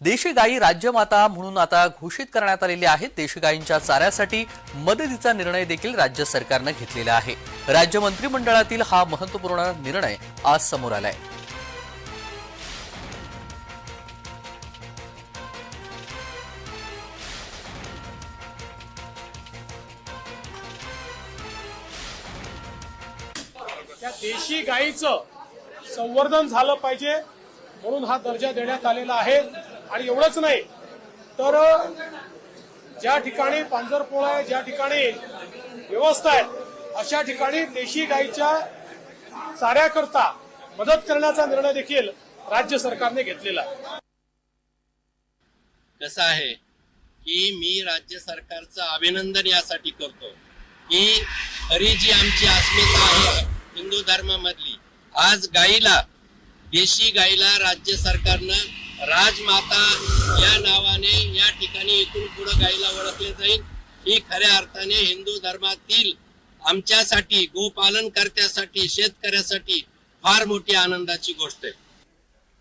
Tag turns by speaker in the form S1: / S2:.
S1: देशी गायी राज्यमाता म्हणून आता घोषित करण्यात आलेली आहेत देशी गायींच्या चाऱ्यासाठी मदतीचा निर्णय देखील राज्य सरकारनं घेतलेला आहे. राज्य मंत्रिमंडळातील हा महत्त्वपूर्ण निर्णय आज समोर आलाय.
S2: त्या देशी गायीचं संवर्धन झालं पाहिजे म्हणून हा दर्जा देण्यात आलेला आहे. आणि एवढंच नाही तर ज्या ठिकाणी पांजरपोळा आहे ज्या ठिकाणी व्यवस्था आहे अशा ठिकाणी देशी गायीच्या चाऱ्याकरता मदत करण्याचा निर्णय देखील राज्य सरकारने घेतलेला
S3: कसं आहे की मी राज्य सरकारचं अभिनंदन यासाठी करतो की खरी जी आमची अस्मिता आहे हिंदू धर्मामधली आज गाईला देशी गाईला राज्य सरकारनं राजमाता या नावाने या ठिकाणी इथून पुढे गाईला ओळखले जाईल. ही खऱ्या अर्थाने हिंदू धर्मातील आमच्यासाठी गोपालन कर्त्यासाठी शेतकऱ्यासाठी फार मोठी आनंदाची गोष्ट आहे.